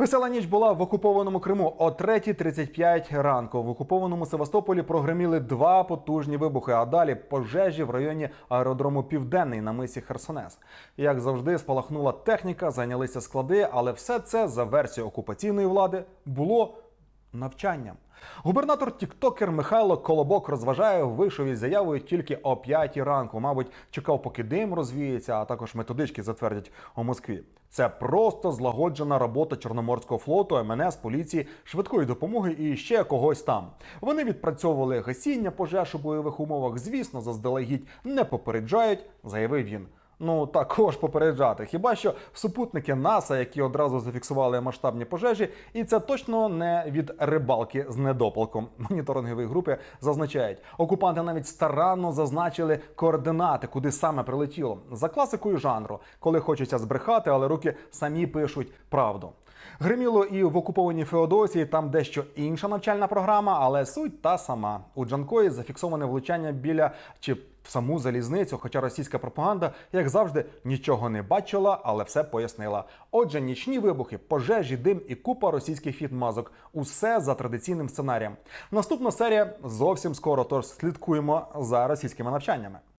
Весела ніч була в окупованому Криму о 3.35 ранку. В окупованому Севастополі прогреміли два потужні вибухи, а далі пожежі в районі аеродрому Південний на мисі Херсонес. Як завжди, спалахнула техніка, зайнялися склади, але все це за версією окупаційної влади було навчанням. Губернатор Тіктокер Михайло Колобок розважає, вийшов із заявою тільки о 5 ранку. Мабуть, чекав, поки дим розвіється, а також методички затвердять у Москві. Це просто злагоджена робота Чорноморського флоту, МНС, поліції, швидкої допомоги і ще когось там. Вони відпрацьовували гасіння пожеж у бойових умовах. Звісно, заздалегідь не попереджають, заявив він. Ну також попереджати. Хіба що супутники НАСА, які одразу зафіксували масштабні пожежі, і це точно не від рибалки з недопалком. Моніторингові групи зазначають, окупанти навіть старанно зазначили координати, куди саме прилетіло. За класикою жанру, коли хочеться збрехати, але руки самі пишуть правду. Гриміло і в окупованій Феодосії, там дещо інша навчальна програма, але суть та сама. У Джанкої зафіксоване влучання біля чи в саму залізницю, хоча російська пропаганда, як завжди, нічого не бачила, але все пояснила. Отже, нічні вибухи, пожежі, дим і купа російських відмазок. Усе за традиційним сценарієм. Наступна серія зовсім скоро, тож слідкуємо за російськими навчаннями.